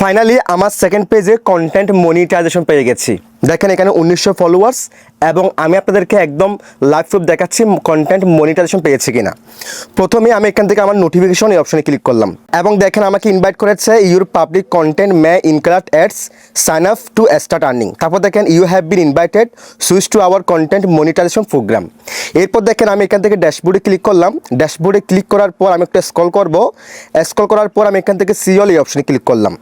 Finally আমার second পেজে content monetization পেয়ে গেছি। দেখেন এখানে উনিশশো ফলোয়ার্স এবং আমি আপনাদেরকে একদম লাইভ প্রুফ দেখাচ্ছি কন্টেন্ট মনিটাইজেশন পেয়েছি কিনা। প্রথমে আমি এখান থেকে আমার নোটিফিকেশন এই অপশনে ক্লিক করলাম। এবং দেখেন আমাকে ইনভাইট করেছে your public content may include ads sign up to start earning তারপর দেখেন you have been invited switch to our content monetization program এরপর দেখেন আমি এখান থেকে ড্যাশবোর্ডে ক্লিক করলাম। ড্যাশবোর্ডে ক্লিক করার পর আমি একটু স্ক্রল করব। স্ক্রল করার পর আমি এখান থেকে সিওল এই অপশনে ক্লিক করলাম।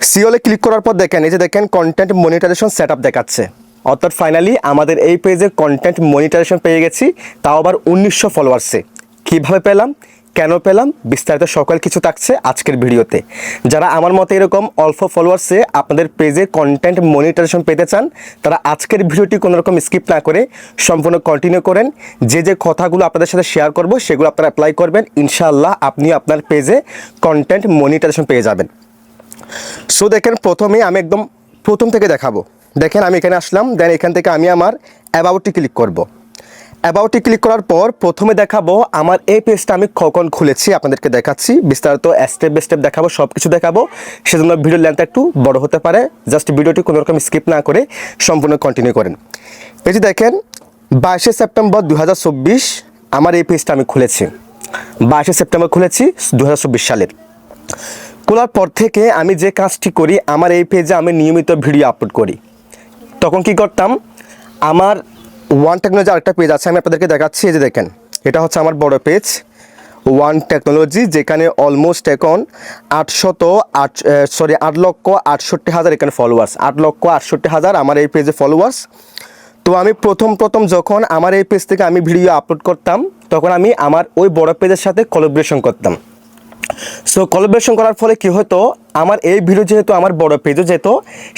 সিওলে ক্লিক করার পর দেখেন, এই যে দেখেন কন্টেন্ট মনিটাইজেশন সেট দেখাচ্ছে। অর্থাৎ ফাইনালি আমাদের এই পেজে কন্টেন্ট মনিটাইজেশন পেয়ে গেছি, তাও আবার উনিশশো ফলোয়ার্সে কীভাবে পেলাম? কেন পেলাম? বিস্তারিত সকল কিছু থাকছে আজকের ভিডিওতে। যারা আমার মতে এরকম অল্প ফলোয়ার্সে আপনাদের পেজে কন্টেন্ট মনিটাইজেশন পেতে চান, তারা আজকের ভিডিওটি কোনো রকম স্কিপ না করে সম্পূর্ণ কন্টিনিউ করেন। যে যে কথাগুলো আপনাদের সাথে শেয়ার করব, সেগুলো আপনারা অ্যাপ্লাই করবেন। ইনশাআল্লাহ আপনি আপনার পেজে কন্টেন্ট মনিটাইজেশন পেয়ে যাবেন। সো দেখেন প্রথমে আমি একদম প্রথম থেকে দেখাবো। দেখেন আমি এখানে আসলাম দেন এখান থেকে আমি আমার অ্যাবাউটটি ক্লিক করব। অ্যাবাউটটি ক্লিক করার পর প্রথমে দেখাবো আমার এই পেজটা আমি কখন খুলেছি, আপনাদেরকে দেখাচ্ছি। বিস্তারিত স্টেপ বাই স্টেপ দেখাবো সব কিছু দেখাবো। সেজন্য ভিডিও লেন্থ একটু বড় হতে পারে। জাস্ট ভিডিওটি কোনো রকম স্কিপ না করে সম্পূর্ণ কন্টিনিউ করেন। এই যে দেখেন, বাইশে সেপ্টেম্বর দু হাজার চব্বিশ আমার এই পেজটা আমি খুলেছি। বাইশে সেপ্টেম্বর খুলেছি দু সালের। খোলার পর থেকে আমি যে কাজটি করি, আমার এই পেজে আমি নিয়মিত ভিডিও আপলোড করি। তখন কি করতাম? আমার ওয়ান টেকনোলজি আরেকটা পেজ আছে, আমি আপনাদেরকে দেখাচ্ছি, এই যে দেখেন, এটা হচ্ছে আমার বড় পেজ ওয়ান টেকনোলজি যেখানে অলমোস্ট এখন আটশত আট সরি আট লক্ষ আটষট্টি হাজার এখানে ফলোয়ার্স আট লক্ষ আটষট্টি হাজার আমার এই পেজে ফলোয়ার্স তো আমি প্রথম প্রথম যখন আমার এই পেজ থেকে আমি ভিডিও আপলোড করতাম, তখন আমি আমার ওই বড় পেজের সাথে কোলাবোরেশন করতাম। সো কোলাবোরেশন করার ফলে কি হতো? আমার এই ভিডিও যেহেতু আমার বড় পেজও যেত,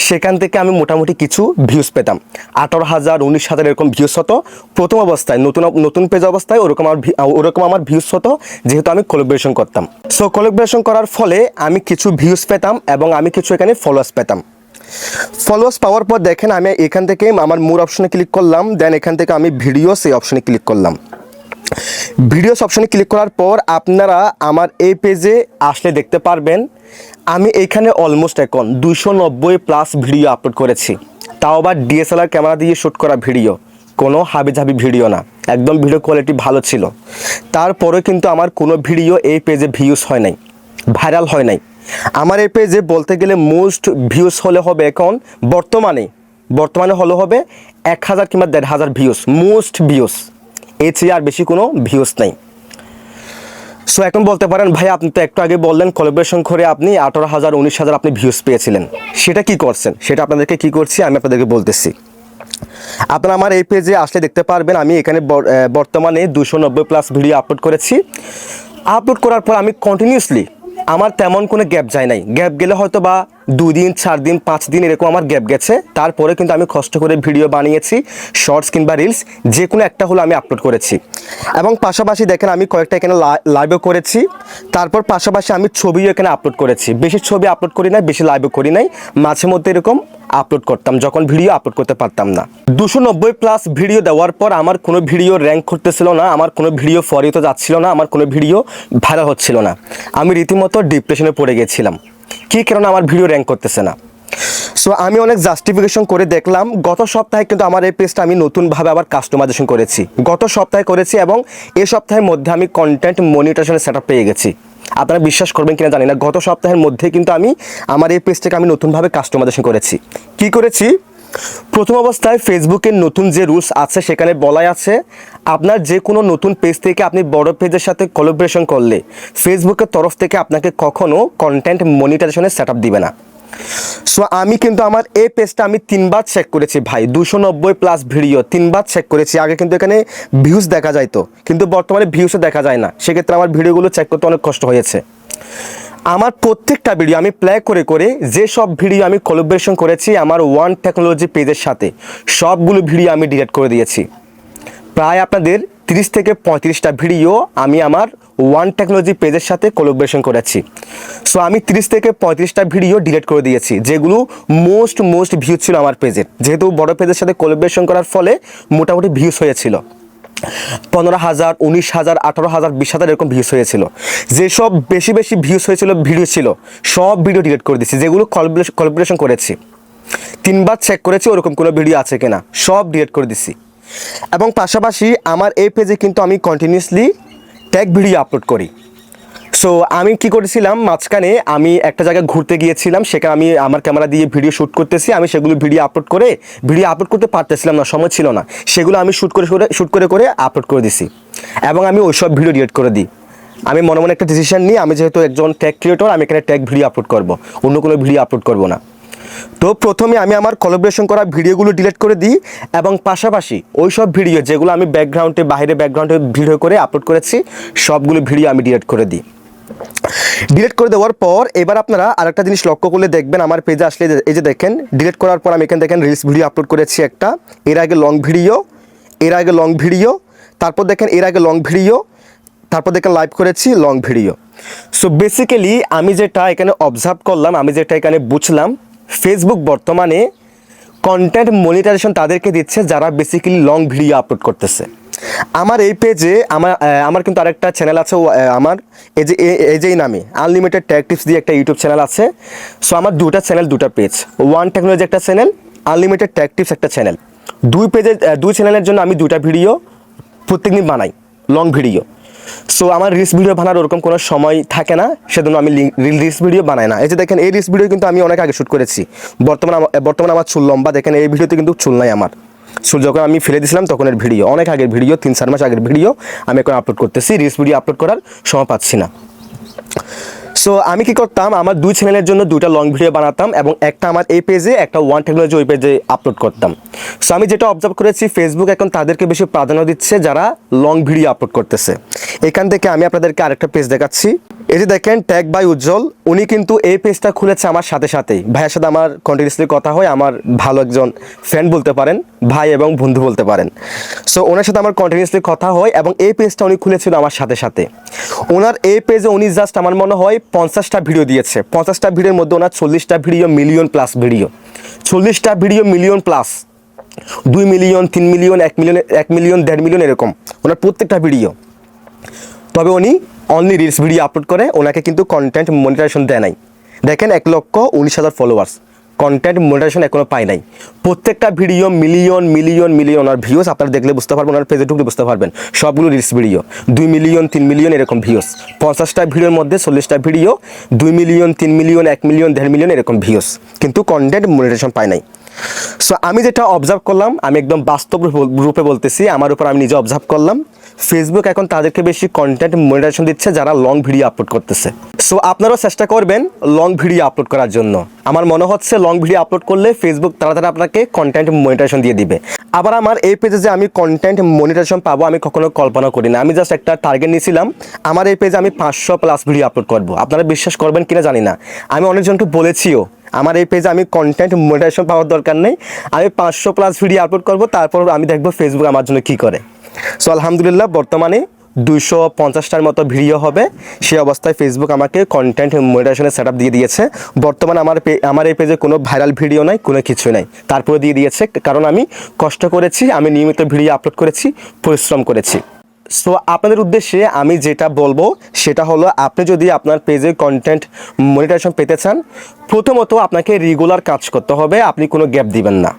সেখান থেকে আমি মোটামুটি কিছু ভিউজ পেতাম। আঠারো হাজার, উনিশ হাজার এরকম ভিউজ হতো। প্রথম অবস্থায়, নতুন নতুন পেজ অবস্থায় ওরকম আমার ওরকম আমার ভিউজ হতো, যেহেতু আমি কোলাবোরেশন করতাম। সো কোলাবোরেশন করার ফলে আমি কিছু ভিউজ পেতাম এবং আমি কিছু এখানে ফলোয়ার্স পেতাম। ফলোয়ার্স পাওয়ার পর দেখেন আমি এখান থেকে আমার মোর অপশনে ক্লিক করলাম দেন এখান থেকে আমি ভিডিও সেই অপশনে ক্লিক করলাম। ভিডিওস অপশনে ক্লিক করার পর আপনারা আমার এই পেজে আসলে দেখতে পারবেন, আমি এখানে অলমোস্ট এখন দুশো নব্বই প্লাস ভিডিও আপলোড করেছি। তাও আবার ডিএসএলআর ক্যামেরা দিয়ে শ্যুট করা ভিডিও কোনো হাবিজাবি ভিডিও না। একদম ভিডিও কোয়ালিটি ভালো ছিল। তারপরে কিন্তু আমার কোনো ভিডিও এই পেজে ভিউজ হয় নাই ভাইরাল হয় নাই। আমার এই পেজে বলতে গেলে মোস্ট ভিউজ হলে হবে এখন বর্তমানে বর্তমানে হলে হবে এক হাজার কিংবা দেড় হাজার ভিউজ মোস্ট ভিউজ এর চেয়ে আর বেশি কোনো ভিউস নেই। সো এখন বলতে পারেন, ভাই, আপনি তো একটু আগে বললেন কলাবরেশন করে আপনি আঠারো হাজার, উনিশ হাজার আপনি ভিউস পেয়েছিলেন। সেটা কি করছেন? সেটা আপনাদেরকে কি করছি, আমি আপনাদেরকে বলতেছি। আপনারা আমার এই পেজে আসলে দেখতে পারবেন, আমি এখানে বর- বর্তমানে দুশো নব্বই প্লাস ভিডিও আপলোড করেছি। আপলোড করার পর আমি কন্টিনিউসলি আমার তেমন কোনো গ্যাপ যায় নাই। গ্যাপ গেলে হয়তো বা দুদিন চার দিন, পাঁচ দিন এরকম আমার গ্যাপ গেছে। তারপরে কিন্তু আমি কষ্ট করে ভিডিও বানিয়েছি শর্টস কিংবা রিলস যে কোনো একটা হলো আমি আপলোড করেছি। এবং পাশাপাশি দেখেন আমি কয়েকটা এখানে লাইভও করেছি। তারপর পাশাপাশি আমি ছবিও এখানে আপলোড করেছি। বেশি ছবি আপলোড করি নাই, বেশি লাইভও করি নাই। মাঝে মধ্যে এরকম আপলোড করতাম, যখন ভিডিও আপলোড করতে পারতাম না। দুশো নব্বই প্লাস ভিডিও দেওয়ার পর আমার কোনো ভিডিও র্যাঙ্ক করতেছিল না, আমার কোনো ভিডিও ফরিতে যাচ্ছিল না, আমার কোনো ভিডিও ভাইরাল হচ্ছিল না। আমি রীতিমতো ডিপ্রেশনে পড়ে গেছিলাম। কী কারণে আমার ভিডিও র্যাঙ্ক করতেছে না। সো আমি অনেক জাস্টিফিকেশন করে দেখলাম, গত সপ্তাহে কিন্তু আমার এই পেজটা আমি নতুনভাবে আবার কাস্টমাইজেশন করেছি। গত সপ্তাহে করেছি এবং এ সপ্তাহের মধ্যে আমি কন্টেন্ট মনিটেশনের সেট পেয়ে গেছি। আপনারা বিশ্বাস করবেন কিনা জানি না। গত সপ্তাহের মধ্যে কিন্তু আমি আমার এই পেজটাকে আমি নতুনভাবে কাস্টমাইজেশন করেছি। কি করেছি? প্রথম অবস্থায় ফেসবুকের নতুন যে রুলস আছে, সেখানে বলাই আছে, আপনার যে কোনো নতুন পেজ থেকে আপনি বড় পেজের সাথে কলাবরেশন করলে ফেসবুকের তরফ থেকে আপনাকে কখনও কন্টেন্ট মনিটাইজেশনের সেট দিবে না। সো আমি কিন্তু আমার এই পেজটা আমি তিনবার চেক করেছি ভাই। দুশো নব্বই প্লাস ভিডিও তিনবার চেক করেছি। আগে কিন্তু এখানে ভিউজ দেখা যাইতো, কিন্তু বর্তমানে ভিউসও দেখা যায় না। সেক্ষেত্রে আমার ভিডিওগুলো চেক করতে অনেক কষ্ট হয়েছে। আমার প্রত্যেকটা ভিডিও আমি প্লে করে করে যে সব ভিডিও আমি কোলাবোরেশন করেছি আমার ওয়ান টেকনোলজি পেজের সাথে, সবগুলো ভিডিও আমি ডিলিট করে দিয়েছি। প্রায় আপনাদের তিরিশ থেকে পঁয়ত্রিশটা ভিডিও আমি আমার ওয়ান টেকনোলজি পেজের সাথে কোলাবোরেশন করেছি। সো আমি তিরিশ থেকে পঁয়ত্রিশটা ভিডিও ডিলিট করে দিয়েছি, যেগুলো মোস্ট মোস্ট ভিউ ছিল আমার পেজের যেহেতু বড় পেজের সাথে কোলাবোরেশন করার ফলে মোটামুটি ভিউস হয়েছিল। পনেরো হাজার, উনিশ হাজার, আঠারো হাজার, বিশ হাজার এরকম ভিউস হয়েছিল। যেসব বেশি বেশি ভিউস হয়েছিল ভিডিও ছিল, সব ভিডিও ডিলিট করে দিয়েছি, যেগুলো কলাবোরেশন করেছি। তিনবার চেক করেছি, ওরকম কোনো ভিডিও আছে কিনা, সব ডিলিট করে দিছি এবং পাশাপাশি আমার এই পেজে কিন্তু আমি কন্টিনিউসলি ট্যাগ ভিডিও আপলোড করি। সো আমি কি করেছিলাম? মাঝখানে আমি একটা জায়গায় ঘুরতে গিয়েছিলাম, সেখানে আমি আমার ক্যামেরা দিয়ে ভিডিও শ্যুট করতেছি, আমি সেগুলো ভিডিও আপলোড করে ভিডিও আপলোড করতে পারতেছিলাম না, সময় ছিল না। সেগুলো আমি শ্যুট করে শ্যুট করে করে আপলোড করে দিছি। এবং আমি ওই সব ভিডিও ডিলিট করে দিই। আমি মনে মনে একটা ডিসিশন নিই, আমি যেহেতু একজন ট্যাগ ক্রিয়েটর আমি এখানে ট্যাগ ভিডিও আপলোড করব। অন্য কোনো ভিডিও আপলোড করব না। তো প্রথমে আমি আমার কোলাবোরেশন করা ভিডিওগুলো ডিলিট করে দিই এবং পাশাপাশি ওই সব ভিডিও যেগুলো আমি ব্যাকগ্রাউন্ডে বাইরে ব্যাকগ্রাউন্ডে ভিডিও করে আপলোড করেছি, সবগুলো ভিডিও আমি ডিলিট করে দিই। ডিলিট করে দেওয়ার পর এবার আপনারা আরেকটা জিনিস লক্ষ্য করলে দেখবেন আমার পেজে আসলে এই যে দেখেন ডিলিট করার পর আমি এখানে দেখেন রিলস ভিডিও আপলোড করেছি একটা, এর আগে লং ভিডিও এর আগে লং ভিডিও তারপর দেখেন এর আগে লং ভিডিও তারপর দেখেন লাইভ করেছি লং ভিডিও সো বেসিক্যালি আমি যেটা এখানে অবজার্ভ করলাম, আমি যেটা এখানে বুঝলাম ফেসবুক বর্তমানে কন্টেন্ট মনিটাইজেশন তাদেরকে দিচ্ছে যারা বেসিক্যালি লং ভিডিও আপলোড করতেছে। আমার এই পেজে আমার আমার কিন্তু আরেকটা চ্যানেল আছে আমার, এই যে এই যে এই নামে আনলিমিটেড ট্যাগ টিপস দিয়ে একটা ইউটিউব চ্যানেল আছে। সো আমার দুটা চ্যানেল দুটা পেজ ওয়ান টেকনোলজি একটা চ্যানেল আনলিমিটেড ট্যাগ টিপস একটা চ্যানেল দুই পেজে দুই চ্যানেলের জন্য আমি দুটা ভিডিও প্রত্যেকদিন বানাই লং ভিডিও সো আমার রিলস ভিডিও বানার ওরকম কোনো সময় থাকে না, সেজন্য আমি রিল রিলস ভিডিও বানাই না। এই যে দেখেন, এই রিলস ভিডিও কিন্তু আমি অনেক আগে শ্যুট করেছি। বর্তমানে বর্তমানে আমার চুল লম্বা, দেখেন, এই ভিডিওতে কিন্তু চুল নাই আমার। চুল যখন আমি ফেলে দিয়েছিলাম তখন এর ভিডিও অনেক আগের ভিডিও তিন চার মাস আগের ভিডিও আমি এখন আপলোড করতেছি। রিলস ভিডিও আপলোড করার সময় পাচ্ছি না। সো আমি কি করতাম? আমার দুই চ্যানেলের জন্য দুইটা লং ভিডিও বানাতাম এবং একটা আমার এই পেজে একটা ওয়ান টেকনোলজি ওই পেজে আপলোড করতাম। সো আমি যেটা অবজার্ভ করেছি ফেসবুক এখন তাদেরকে বেশি প্রাধান্য দিচ্ছে যারা লং ভিডিও আপলোড করতেছে। এখান থেকে আমি আপনাদেরকে আরেকটা পেজ দেখাচ্ছি। এই যে দেখেন ট্যাগ বাই উজ্জ্বল উনি কিন্তু এই পেজটা খুলেছে আমার সাথে সাথেই। ভাইয়ের সাথে আমার কন্টিনিউসলি কথা হয়, আমার ভালো একজন ফ্রেন্ড বলতে পারেন। ভাই এবং বন্ধু বলতে পারেন। সো ওনার সাথে আমার কন্টিনিউসলি কথা হয় এবং এই পেজটা উনি খুলেছিল আমার সাথে সাথে। ওনার এই পেজে উনি জাস্ট আমার মনে হয় পঞ্চাশটা ভিডিও দিয়েছে। পঞ্চাশটা ভিডিওর মধ্যে ওনার চল্লিশটা ভিডিও মিলিয়ন প্লাস ভিডিও চল্লিশটা ভিডিও মিলিয়ন প্লাস দুই মিলিয়ন তিন মিলিয়ন এক মিলিয়ন এক মিলিয়ন দেড় মিলিয়ন এরকম। ওনার প্রত্যেকটা ভিডিও তবে উনি অনলি রিলস ভিডিও আপলোড করে, ওনাকে কিন্তু কন্টেন্ট মনিটাইজেশন দেয় নাই। দেখেন এক লক্ষ উনিশ হাজার ফলোয়ার্স কন্টেন্ট মনিটাইজেশন এখনও পাই নাই। প্রত্যেকটা ভিডিও মিলিয়ন মিলিয়ন মিলিয়ন আর ভিউস আপনারা দেখলে বুঝতে পারবেন ওনার পেজে ঢুকলে বুঝতে পারবেন। সবগুলো রিলস ভিডিও দুই মিলিয়ন তিন মিলিয়ন এরকম ভিউস পঞ্চাশটা ভিডিওর মধ্যে চল্লিশটা ভিডিও দুই মিলিয়ন তিন মিলিয়ন এক মিলিয়ন দেড় মিলিয়ন এরকম ভিউস কিন্তু কন্টেন্ট মনিটাইজেশন পায় নাই। সো আমি যেটা অবজার্ভ করলাম, আমি একদম বাস্তব রূপ- বলতেছি, আমার উপর আমি নিজে অবজার্ভ করলাম। ফেসবুক এখন তাদেরকে বেশি কন্টেন্ট মনিটাইজেশন দিচ্ছে, যারা লং ভিডিও আপলোড করতেছে। সো আপনারাও চেষ্টা করবেন লং ভিডিও আপলোড করার জন্য। আমার মনে হচ্ছে লং ভিডিও আপলোড করলে ফেসবুক তাড়াতাড়ি আপনাকে কন্টেন্ট মনিটাইজেশন দিয়ে দিবে। আবার আমার এই পেজে যে আমি কন্টেন্ট মনিটাইজেশন পাবো, আমি কখনো কল্পনা করি না। আমি জাস্ট একটা টার্গেট নিয়েছিলাম, আমার এই পেজে আমি পাঁচশো প্লাস ভিডিও আপলোড করব। আপনারা বিশ্বাস করবেন কিনা জানি না। আমি অনেকজনকে বলেছিও আমার এই পেজে আমি কন্টেন্ট মনিটাইজেশন পাওয়ার দরকার নেই। আমি পাঁচশো প্লাস ভিডিও আপলোড করব, তারপর আমি দেখব ফেসবুক আমার জন্য কী করে। সো আলহামদুলিল্লাহ, বর্তমানে দুইশো পঞ্চাশটার মতো ভিডিও হবে। সেই অবস্থায় ফেসবুক আমাকে কন্টেন্ট মনিটাইজেশনের সেট দিয়ে দিয়েছে। বর্তমানে আমার আমার এই পেজে কোনো ভাইরাল ভিডিও নাই, কোনো কিছু নাই। তারপরে দিয়ে দিয়েছে, কারণ আমি কষ্ট করেছি, আমি নিয়মিত ভিডিও আপলোড করেছি, পরিশ্রম করেছি। সো আপনাদের উদ্দেশ্যে আমি যেটা বলব, সেটা হলো আপনি যদি আপনার পেজে কন্টেন্ট মনিটাইজেশন পেতে চান, প্রথমত আপনাকে রেগুলার কাজ করতে হবে, আপনি কোনো গ্যাপ দিবেন না।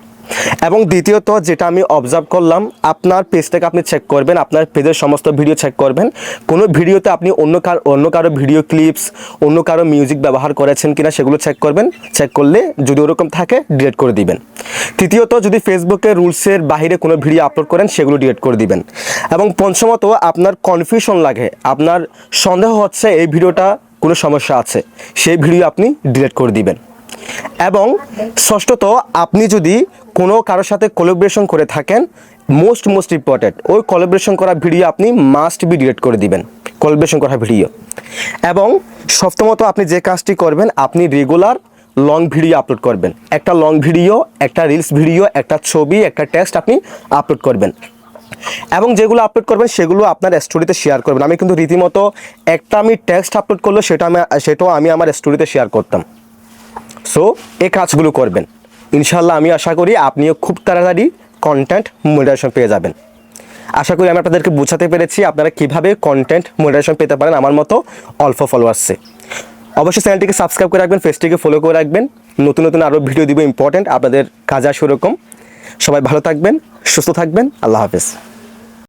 এবং দ্বিতীয়ত যেটা আমি অবজার্ভ করলাম, আপনার পেজটাকে আপনি চেক করবেন, আপনার পেজের সমস্ত ভিডিও চেক করবেন। কোনো ভিডিওতে আপনি অন্য কার, অন্য কারও ভিডিও ক্লিপস অন্য কারও মিউজিক ব্যবহার করেছেন কিনা সেগুলো চেক করবেন। চেক করলে যদি ওরকম থাকে ডিলেট করে দিবেন। তৃতীয়ত যদি ফেসবুকে রুলসের বাইরে কোনো ভিডিও আপলোড করেন, সেগুলো ডিলেট করে দিবেন। এবং পঞ্চমত, আপনার কনফিউশন লাগে। আপনার সন্দেহ হচ্ছে এই ভিডিওটা কোনো সমস্যা আছে। সেই ভিডিও আপনি ডিলিট করে দিবেন। এবং ষষ্ঠত, আপনি যদি কোনো কারোর সাথে কোলাবোরেশন করে থাকেন মোস্ট মোস্ট ইম্পর্টেন্ট ওই কোলাবোরেশন করা ভিডিও আপনি মাস্ট বি ডিলিট করে দিবেন কোলাবোরেশন করা ভিডিও এবং সপ্তমত, আপনি যে কাজটি করবেন, আপনি রেগুলার লং ভিডিও আপলোড করবেন। একটা লং ভিডিও একটা রিলস ভিডিও একটা ছবি, একটা টেক্সট আপনি আপলোড করবেন। এবং যেগুলো আপলোড করবেন, সেগুলো আপনার স্টোরিতে শেয়ার করবেন। আমি কিন্তু রীতিমতো একটা আমি টেক্সট আপলোড করল সেটা আমি, সেটাও আমি আমার স্টোরিতে শেয়ার করতাম। সো এই কাজগুলো করবেন। ইনশাল্লাহ আমি আশা করি আপনিও খুব তাড়াতাড়ি কন্টেন্ট মনিটাইজেশন পেয়ে যাবেন। আশা করি আমি আপনাদেরকে বোঝাতে পেরেছি আপনারা কীভাবে কন্টেন্ট মনিটাইজেশন পেতে পারেন আমার মতো অল্প ফলোয়ার্সে অবশ্যই চ্যানেলটিকে সাবস্ক্রাইব করে রাখবেন ফেসটিকে ফলো করে রাখবেন। নতুন নতুন আরও ভিডিও দিব ইম্পর্টেন্ট আপনাদের কাজ আসে ওরকম। সবাই ভালো থাকবেন, সুস্থ থাকবেন, আল্লাহ হাফেজ।